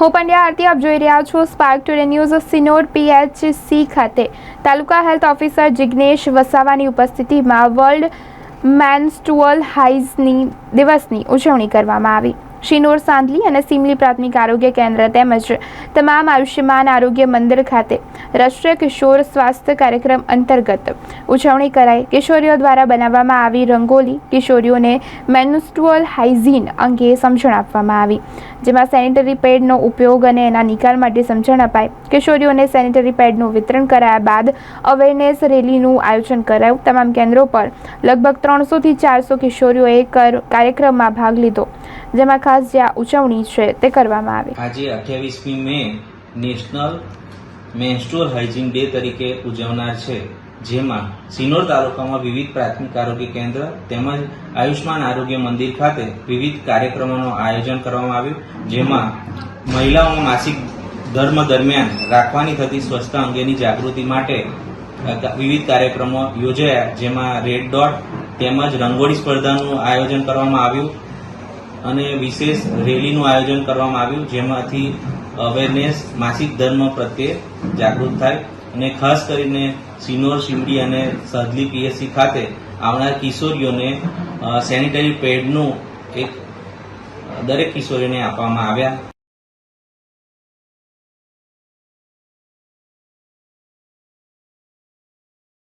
હું પંડ્યા આરતી, આપ જોઈ રહ્યા છો Spark Today News Sinor PHC ખાતે. તાલુકા હેલ્થ ઓફિસર જિગ્નેશ વસાવાની ઉપસ્થિતિમાં વર્લ્ડ મેન્સ્ટુઅલ હાઇઝની દિવસની ઉજવણી કરવામાં આવી. શિનોર સાંધલી અને સિમલી પ્રાથમિક આરોગ્ય કેન્દ્ર તેમજ તમામ આયુષ્યમાન આરોગ્ય મંદિર ખાતે રાષ્ટ્રીય કિશોર સ્વાસ્થ્ય કાર્યક્રમ અંતર્ગત ઉજવણી કરાઈ. કિશોરીઓ દ્વારા બનાવવામાં આવી રંગોલી કિશોરીઓને મેન્સ્ટુઅલ હાઇઝીન અંગે સમજણ આપવામાં આવી, જેમાં સેનિટરી પેડનો ઉપયોગ અને એના નિકાલ માટે સમજણ અપાઈ. કિશોરીઓને સેનિટરી પેડનું વિતરણ કરાયા બાદ અવેરનેસ રેલીનું આયોજન કરાયું. તમામ કેન્દ્રો પર લગભગ ત્રણસોથી ચારસો કિશોરીઓએ કર- કાર્યક્રમમાં ભાગ લીધો, જેમાં ખાસ જે આ ઉજવણી છે તે કરવામાં આવી. આજે અઠ્યાવીસમી May National Menstrual Hygiene Day તરીકે ઉજવનાર છે, જેમાં સિનોર તાલુકામાં વિવિધ પ્રાથમિક આરોગ્ય કેન્દ્ર તેમજ આયુષ્માન આરોગ્ય મંદિર ખાતે વિવિધ કાર્યક્રમોનું આયોજન કરવામાં આવ્યું, જેમાં મહિલાઓમાં માસિક ધર્મ દરમિયાન રાખવાની થતી સ્વચ્છતા અંગેની જાગૃતિ માટે વિવિધ કાર્યક્રમો યોજાયા, જેમાં રેડ ડોટ તેમજ રંગોળી સ્પર્ધાનું આયોજન કરવામાં આવ્યું. અને વિશેષ રેલીનું આયોજન કરવામાં આવ્યું, જેમાંથી અવેરનેસ માસિક ધર્મ પ્રત્યે જાગૃત થાય અને ખાસ કરીને સિનોર શિમડી અને સદલી પીએસસી ખાતે આવનાર કિશોરીઓને સેનિટરી પેડનું એક દરેક કિશોરીને આપવામાં આવ્યા.